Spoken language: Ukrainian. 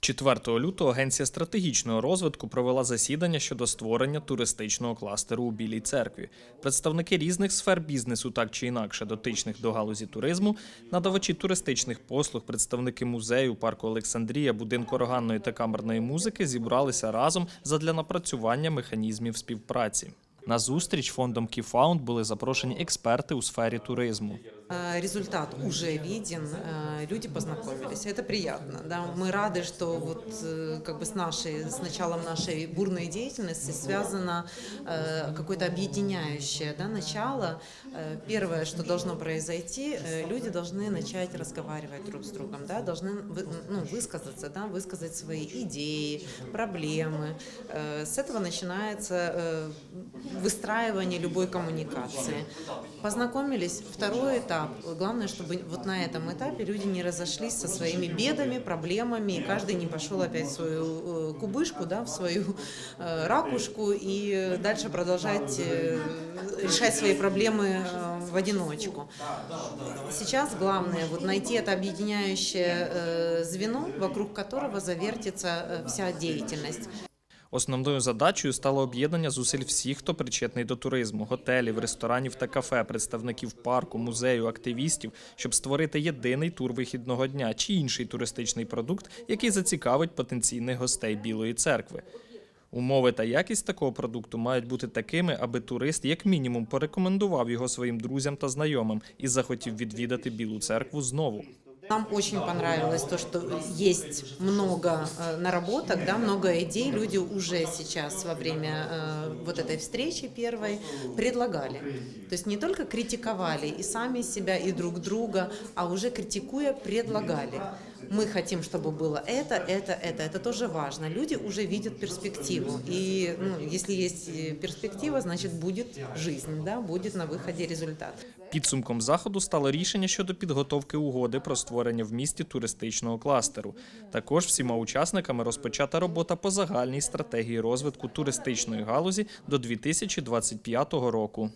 4 лютого Агенція стратегічного розвитку провела засідання щодо створення туристичного кластеру у Білій церкві. Представники різних сфер бізнесу, так чи інакше дотичних до галузі туризму, надавачі туристичних послуг, представники музею, парку Олександрія, будинку органної та камерної музики зібралися разом задля напрацювання механізмів співпраці. На зустріч фондом Кіфаунд були запрошені експерти у сфері туризму. Э, Результат уже виден, э, люди познакомились, это приятно. Да? Мы рады, что вот э, как бы с, нашей, с началом нашей бурной деятельности связано какое-то объединяющее да, начало. Первое, что должно произойти, люди должны начать разговаривать друг с другом, да? должны ну, высказаться, да? высказать свои идеи, проблемы. С этого начинается выстраивание любой коммуникации. Познакомились, второй этап. Главное, чтобы вот на этом этапе люди не разошлись со своими бедами, проблемами, и каждый не пошел опять в свою э, кубышку, да, в свою э, ракушку и дальше продолжать э, решать свои проблемы в одиночку. Сейчас главное вот найти это объединяющее звено, вокруг которого завертится вся деятельность. Основною задачею стало об'єднання зусиль всіх, хто причетний до туризму, готелів, ресторанів та кафе, представників парку, музею, активістів, щоб створити єдиний тур вихідного дня чи інший туристичний продукт, який зацікавить потенційних гостей Білої церкви. Умови та якість такого продукту мають бути такими, аби турист як мінімум порекомендував його своїм друзям та знайомим і захотів відвідати Білу церкву знову. Нам очень понравилось то, что есть много э, наработок, да, много идей. Люди уже сейчас во время э, вот этой встречи первой предлагали. То есть не только критиковали и сами себя, и друг друга, а уже критикуя предлагали. Мы хотим, чтобы было это, это, это. Это тоже важно. Люди уже видят перспективу. И ну, если есть э, перспектива, значит будет жизнь, да, будет на выходе результат. Підсумком заходу стало рішення щодо підготовки угоди про створення в місті туристичного кластеру. Також всіма учасниками розпочата робота по загальній стратегії розвитку туристичної галузі до 2025 року.